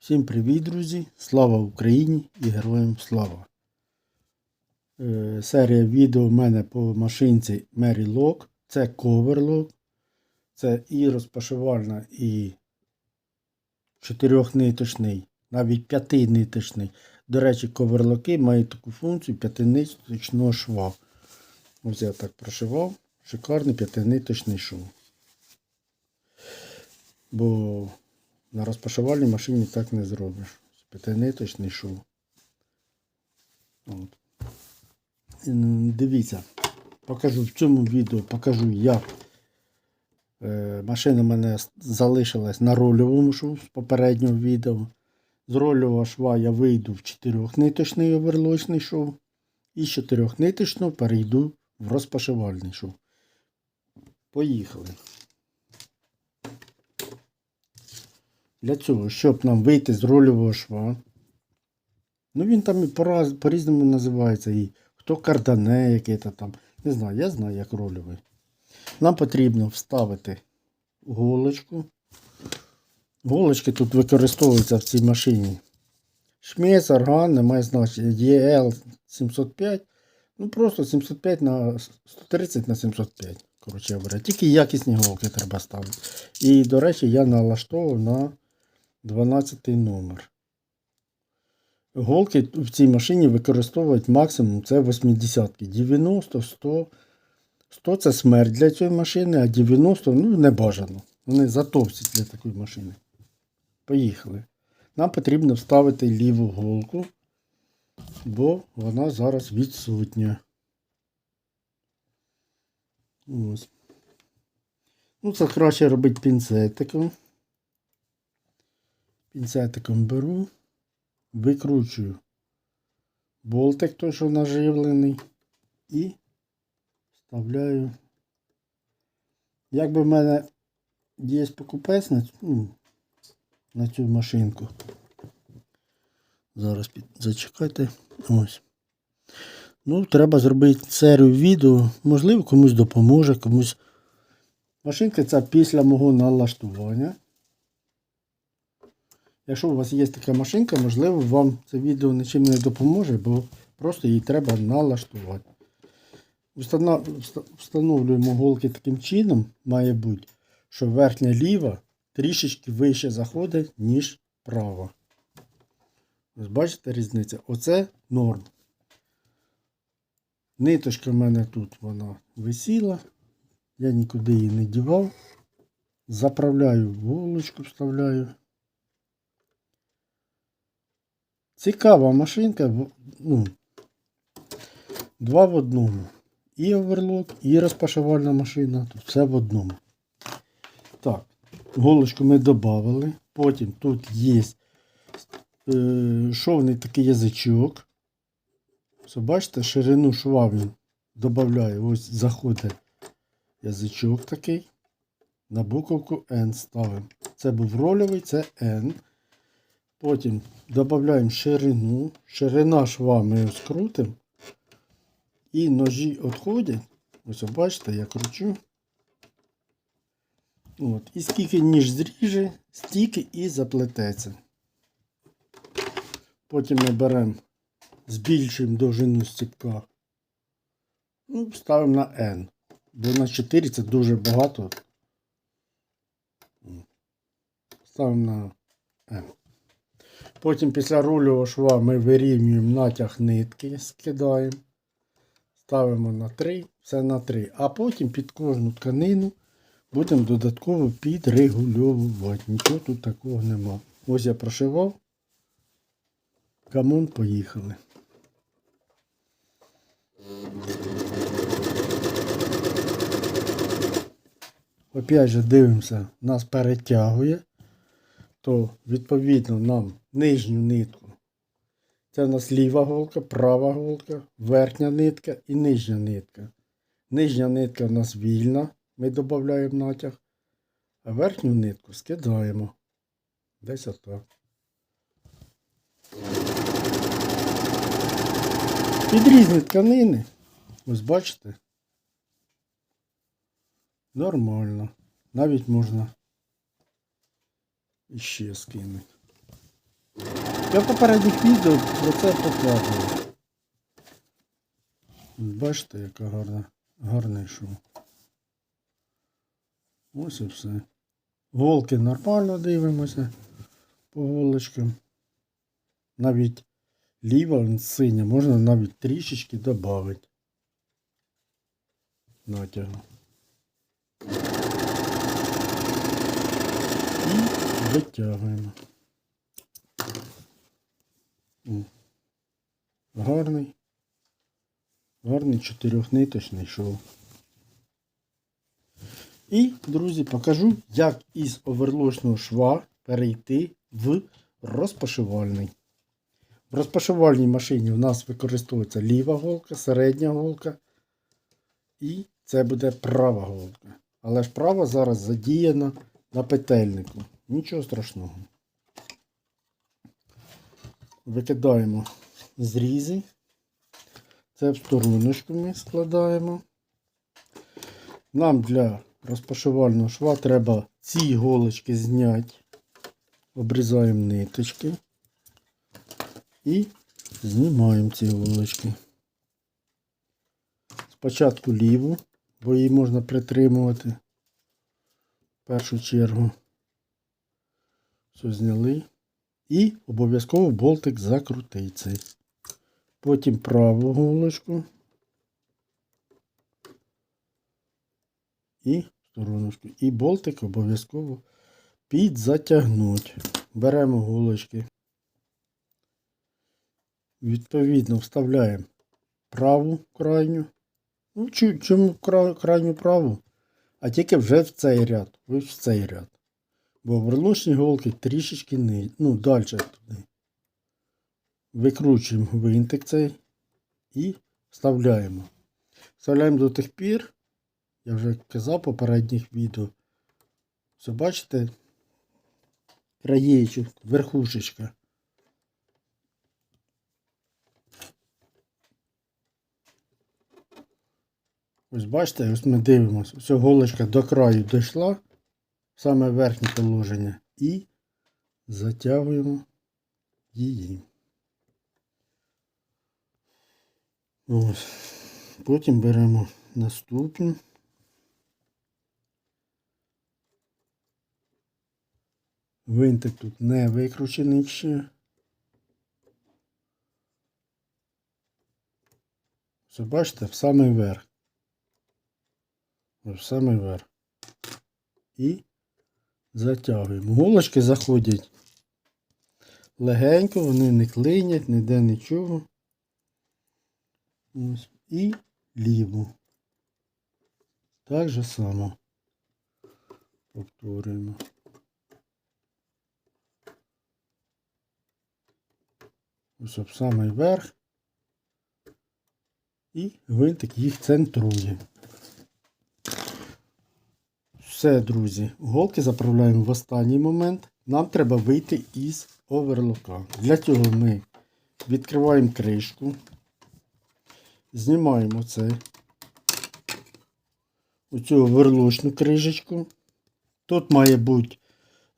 Всім привіт, друзі! Слава Україні і героям слава! Е, серія відео в мене по машинці Mary Lock. Це коверлок. Це і розпашивальна, і чотирьохниточний, навіть п'ятиниточний. До речі, коверлоки мають таку функцію п'ятиниточного шва. Ось я так прошивав. Шикарний п'ятиниточний шов. Бо на розпашувальній машині так не зробиш. П'ятиниточний шов. От. Дивіться, покажу в цьому відео, покажу, як е, машина в мене залишилась на рольовому шву з попереднього відео. З рольового шва я вийду в чотирьохниточний оверлочний шов. І з чотирьохниточного перейду в розпашивальний шов. Поїхали. Для цього, щоб нам вийти з рольового шва. Ну він там і по-різному називається. І хто кардане, яке то там. Не знаю, я знаю, як рольовий. Нам потрібно вставити голочку. Голочки тут використовуються в цій машині. Шмець, орган, немає значення. EL 705. Ну просто 705 на 130 на 705. Коротше говоря. Тільки якісні голки треба ставити. І, до речі, я налаштовував на 12 номер. Голки в цій машині використовують максимум це 80 90, 100. 100 це смерть для цієї машини, а 90 ну, не бажано. Вони затовсті для такої машини. Поїхали. Нам потрібно вставити ліву голку, бо вона зараз відсутня. Ось. Ну, це краще робити пінцетиком. Пінцетиком беру, викручую болтик той, що наживлений, і вставляю. Якби в мене є покупець на, цю- ну, на цю машинку. Зараз під... зачекайте. Ось. Ну, треба зробити серію відео. Можливо, комусь допоможе, комусь. Машинка ця після мого налаштування. Якщо у вас є така машинка, можливо, вам це відео нічим не допоможе, бо просто її треба налаштувати. Встановлюємо голки таким чином, має бути, що верхня ліва трішечки вище заходить, ніж права. Ось бачите різниця? Оце норм. Ниточка в мене тут вона висіла. Я нікуди її не дівав. Заправляю голочку, вставляю. Цікава машинка. Ну, два в одному. І оверлок, і розпашивальна машина. Тут все в одному. Так, голочку ми додали. Потім тут є е, шовний такий язичок. Все, бачите, ширину шва він додає. Ось заходить язичок такий. На буковку N ставимо. Це був рольовий, це N. Потім додаємо ширину. Ширина шва ми скрутимо. І ножі відходять. Ось бачите, я кручу. От. І скільки ніж зріже, стільки і заплететься. Потім ми беремо, збільшуємо довжину стіпка. Ну, ставимо на N. Бо на 4 це дуже багато. Ставимо на N. Потім після рульового шва ми вирівнюємо натяг нитки, скидаємо. Ставимо на 3, все на 3. А потім під кожну тканину будемо додатково підрегульовувати. Нічого тут такого нема. Ось я прошивав. Камон, поїхали. Опять же дивимося, нас перетягує, то відповідно нам нижню нитку. Це у нас ліва голка, права голка, верхня нитка і нижня нитка. Нижня нитка у нас вільна, ми додаємо натяг, а верхню нитку скидаємо. Десь отак. Під різні тканини. Ось бачите? Нормально. Навіть можна іще скинути. Я в попередніх відео про це показував. Бачите, яка гарна, гарний шов. Ось і все. Голки нормально дивимося по голочкам. Навіть ліва синя, можна навіть трішечки додати. Натягу. І витягуємо. О. Гарний. Гарний чотирьохниточний шов. І, друзі, покажу, як із оверлочного шва перейти в розпашивальний. В розпашивальній машині у нас використовується ліва голка, середня голка. І це буде права голка. Але ж права зараз задіяна на петельнику. Нічого страшного. Викидаємо зрізи. Це в стороночку ми складаємо. Нам для розпашивального шва треба ці голочки зняти. Обрізаємо ниточки і знімаємо ці голочки. Спочатку ліву, бо її можна притримувати в першу чергу. Все зняли. І обов'язково болтик закрутий цей. Потім праву голочку. І стороночку. І болтик обов'язково підзатягнуть. Беремо голочки. Відповідно вставляємо праву крайню. Ну, чому крайню праву? А тільки вже в цей ряд. Ви в цей ряд. Бо верлочні голки трішечки ни... ну, далі туди. Викручуємо гвинтик цей і вставляємо. Вставляємо до тих пір, я вже казав попередніх відео. Все бачите? Краєчок, верхушечка. Ось бачите, ось ми дивимося. Ось голочка до краю дійшла, саме верхнє положення, і затягуємо її. Ось. Потім беремо наступну. Винтик тут не викручений ще. Все бачите, в самий верх. В самий верх. І затягуємо. Голочки заходять легенько, вони не клинять, ніде нічого. Ось. І ліву. Так же само. Повторюємо. Ось об самий верх. І гвинтик їх центрує. Все, друзі. Голки заправляємо в останній момент. Нам треба вийти із оверлока. Для цього ми відкриваємо кришку. Знімаємо це. Оцю верлочну кришечку. Тут має бути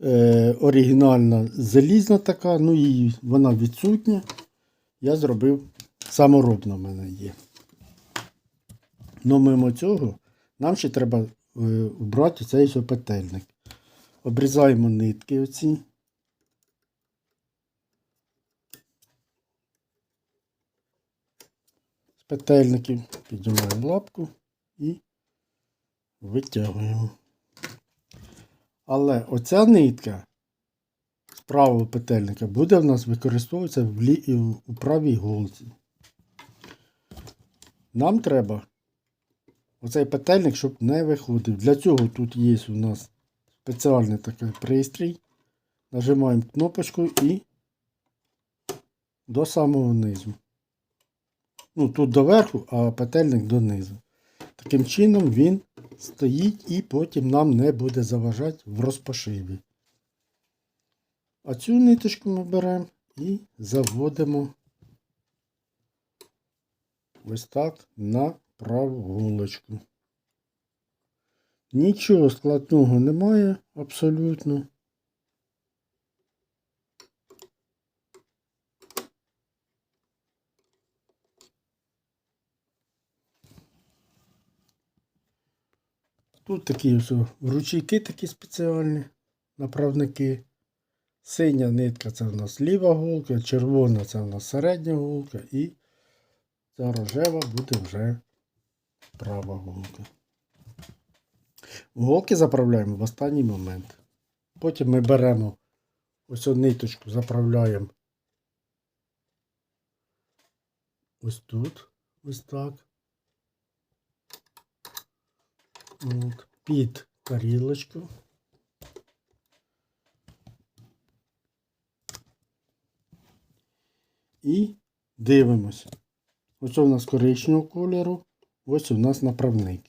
е, оригінальна залізна така, ну і вона відсутня. Я зробив саморобна в мене є. Но мимо цього нам ще треба е, вбрати цей ось петельник. Обрізаємо нитки оці. З петельників піднімаємо лапку і витягуємо. Але оця нитка з правого петельника буде в нас використовуватися в у правій голці. Нам треба оцей петельник, щоб не виходив. Для цього тут є у нас спеціальний такий пристрій. Нажимаємо кнопочку і до самого низу. Ну, тут доверху, а петельник донизу. Таким чином він стоїть і потім нам не буде заважати в розпашиві. А цю ниточку ми беремо і заводимо ось так на правгулочку. Нічого складного немає абсолютно. Тут такі ось ручейки такі спеціальні направники. Синя нитка це в нас ліва голка, червона це в нас середня голка і ця рожева буде вже права голка. Голки заправляємо в останній момент. Потім ми беремо ось цю ниточку, заправляємо ось тут, ось так. От, під тарілочку. І дивимося. Ось у нас коричневого кольору, ось у нас направник.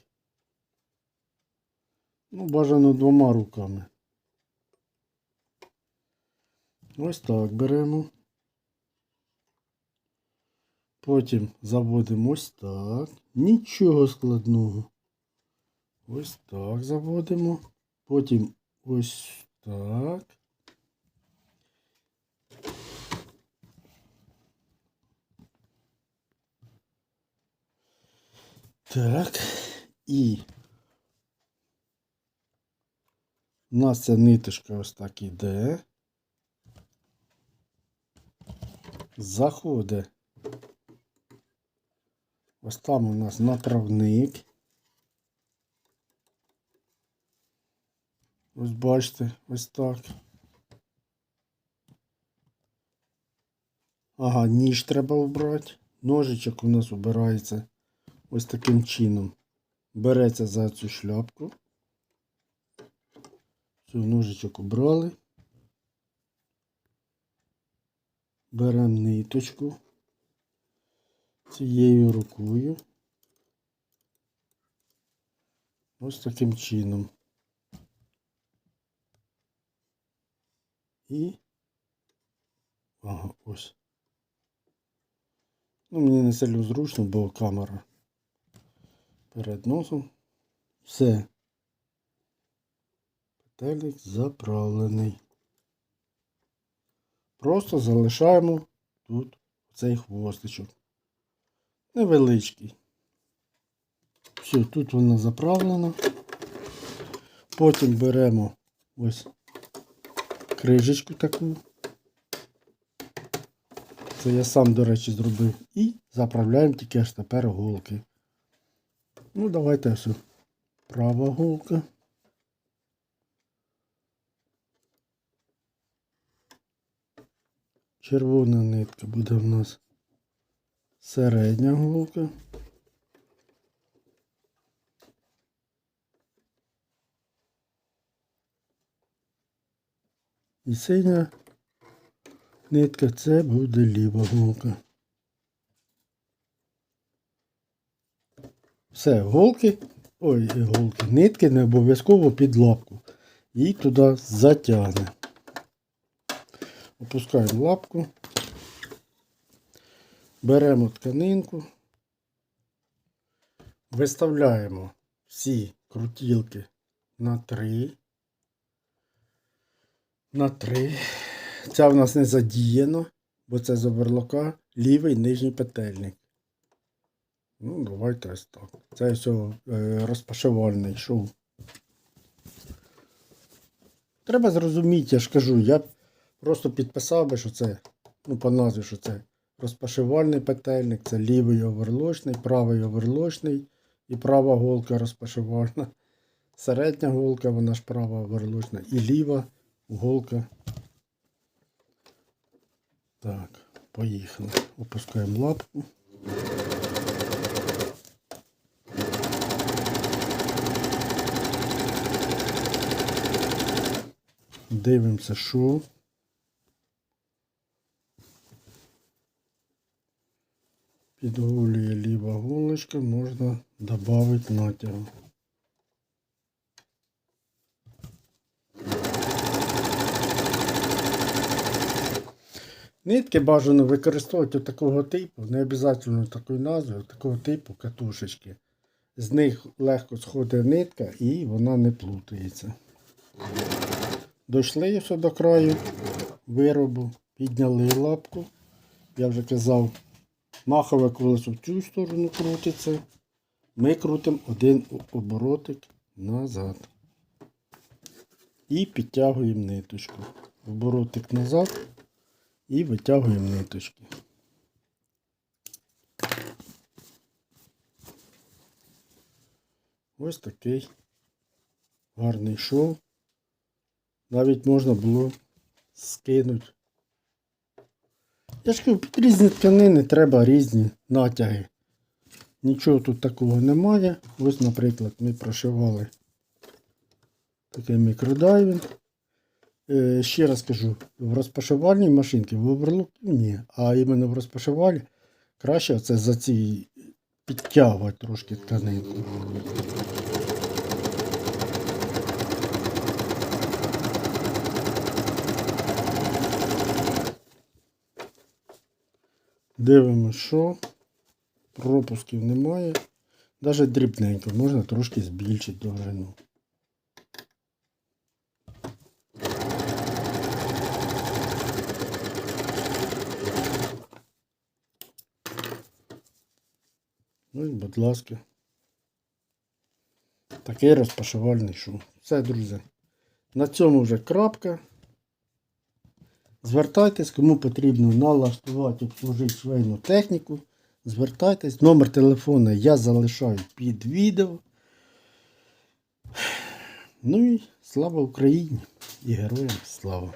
Ну, бажано двома руками. Ось так беремо. Потім заводимо ось так. Нічого складного. Ось так заводимо. Потім ось так. Так. І у нас ця ниточка ось так іде. Заходить. Ось там у нас направник. Ось бачите, ось так. Ага, ніж треба обрати. Ножичок у нас обирається ось таким чином. Береться за цю шляпку. Цю ножичок обрали. Беремо ниточку цією рукою. Ось таким чином. І ага, ось. Ну, мені не сильно зручно, бо камера перед носом. Все. Петелик заправлений. Просто залишаємо тут цей хвостичок. Невеличкий. Все, тут вона заправлена. Потім беремо ось крижечку таку. Це я сам, до речі, зробив. І заправляємо тільки аж тепер голки. Ну, давайте ось права голка. Червона нитка буде в нас середня голка. І синя нитка це буде ліва голка. Все, голки, ой, голки, нитки не обов'язково під лапку. Її туди затягне. Опускаємо лапку. Беремо тканинку. Виставляємо всі крутілки на 3. На 3. Ця в нас не задіяна, бо це з оверлока лівий нижній петельник. Ну, давайте ось так. Це все розпашивальний шов. Треба зрозуміти, я ж кажу, я просто підписав би, що це, ну, по назві, що це розпашивальний петельник, це лівий оверлочний, правий оверлочний і права голка розпашивальна. Середня голка, вона ж права оверлочна, і ліва голка. Так, поїхали. Опускаємо лапку. Дивимося, що. Підголює ліва голочка, можна додати натягу. Нитки бажано використовувати такого типу, не обов'язково такої назви, такого типу катушечки. З них легко сходить нитка і вона не плутається. Дійшли все до краю виробу, підняли лапку. Я вже казав, махове колесо в цю сторону крутиться. Ми крутимо один оборотик назад. І підтягуємо ниточку. Оборотик назад і витягуємо ниточки. Ось такий гарний шов. Навіть можна було скинути. Я ж кажу, під різні тканини треба різні натяги. Нічого тут такого немає. Ось, наприклад, ми прошивали такий мікродайвінг. Е, ще раз кажу, в розпашувальній машинці в оверлок ні. А іменно в розпашувалі краще це за ці підтягувати трошки тканинку. Дивимося, що пропусків немає. Навіть дрібненько, можна трошки збільшити довжину. Ну і, будь ласка. Такий розпашувальний шум. Все, друзі. На цьому вже крапка. Звертайтесь, кому потрібно налаштувати, обслужити швейну техніку. Звертайтесь. Номер телефону я залишаю під відео. Ну і слава Україні і героям слава!